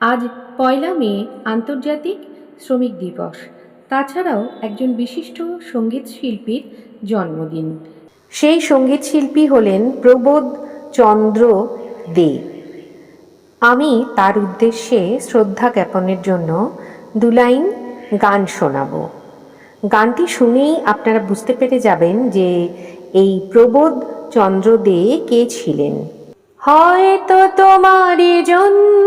আজ পয়লা মে, আন্তর্জাতিক শ্রমিক দিবস। তাছাড়াও একজন বিশিষ্ট সংগীত শিল্পীর জন্মদিন। সেই সংগীত শিল্পী হলেন প্রবোধ চন্দ্র দে। আমি তার উদ্দেশ্যে শ্রদ্ধা জ্ঞাপনের জন্য দু লাইন গান শোনাবো। গানটি শুনেই আপনারা বুঝতে পেরে যাবেন যে এই প্রবোধ চন্দ্র দে কে ছিলেন। হয়তো তোমারই জন্য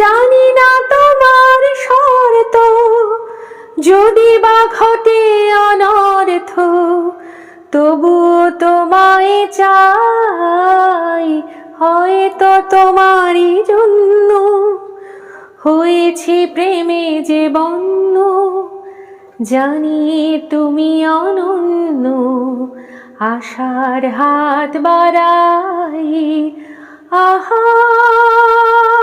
জানি না তোমার শর্ত, যদি বা ঘটে অনর্থ তবু তোমায় চাই, হয়তো তোমারই জন্য। হয়েছে প্রেমে যে বন্য, জানি তুমি অনন্য, আশার হাত বাড়াই। আহা আহা!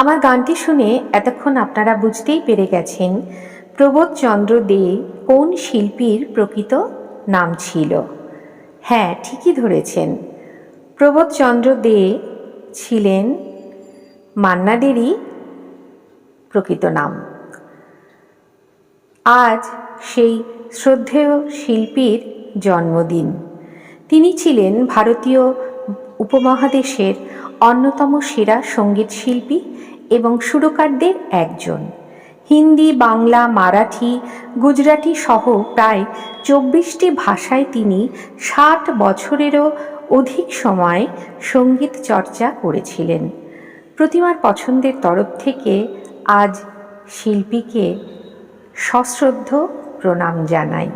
আমার গানটি শুনে এতক্ষণ আপনারা বুঝতেই পেরে গেছেন প্রবোধ চন্দ্র দে কোন শিল্পীর প্রকৃত নাম ছিল। হ্যাঁ ঠিকই ধরেছেন। প্রবোধ চন্দ্র দে ছিলেন মান্নাদেরই প্রকৃত নাম। আজ সেই শ্রদ্ধেয় শিল্পীর জন্মদিন। তিনি ছিলেন ভারতীয় উপমহাদেশের অন্যতম সেরা সংগীত শিল্পী এবং সুরকারদের একজন। হিন্দি, বাংলা, মারাঠি, গুজরাটি সহ প্রায় চব্বিশটি ভাষায় তিনি ষাট বছরেরও অধিক সময় সংগীত চর্চা করেছিলেন। প্রতিমার পছন্দের তরফ থেকে আজ শিল্পীকে সশ্রদ্ধ প্রণাম জানাই।